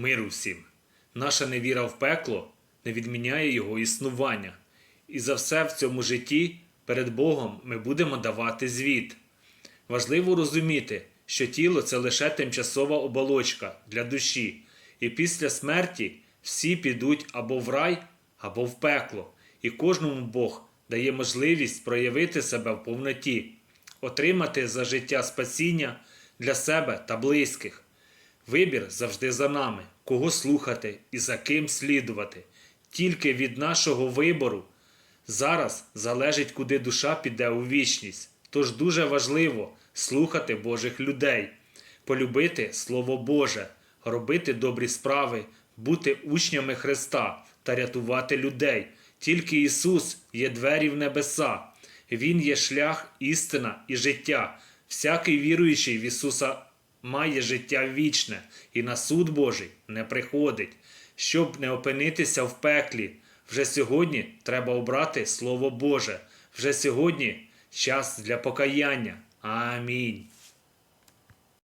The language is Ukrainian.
Миру всім. Наша невіра в пекло не відміняє його існування. І за все в цьому житті перед Богом ми будемо давати звіт. Важливо розуміти, що тіло це лише тимчасова оболочка для душі, і після смерті всі підуть або в рай, або в пекло, і кожному Бог дає можливість проявити себе в повноті, отримати за життя спасіння для себе та близьких. Вибір завжди за нами, кого слухати і за ким слідувати. Тільки від нашого вибору зараз залежить, куди душа піде у вічність. Тож дуже важливо слухати Божих людей, полюбити Слово Боже, робити добрі справи, бути учнями Христа та рятувати людей. Тільки Ісус є двері в небеса. Він є шлях, істина і життя. Всякий віруючий в Ісуса має життя вічне і на суд Божий не приходить. Щоб не опинитися в пеклі, вже сьогодні треба обрати Слово Боже. Вже сьогодні час для покаяння. Амінь.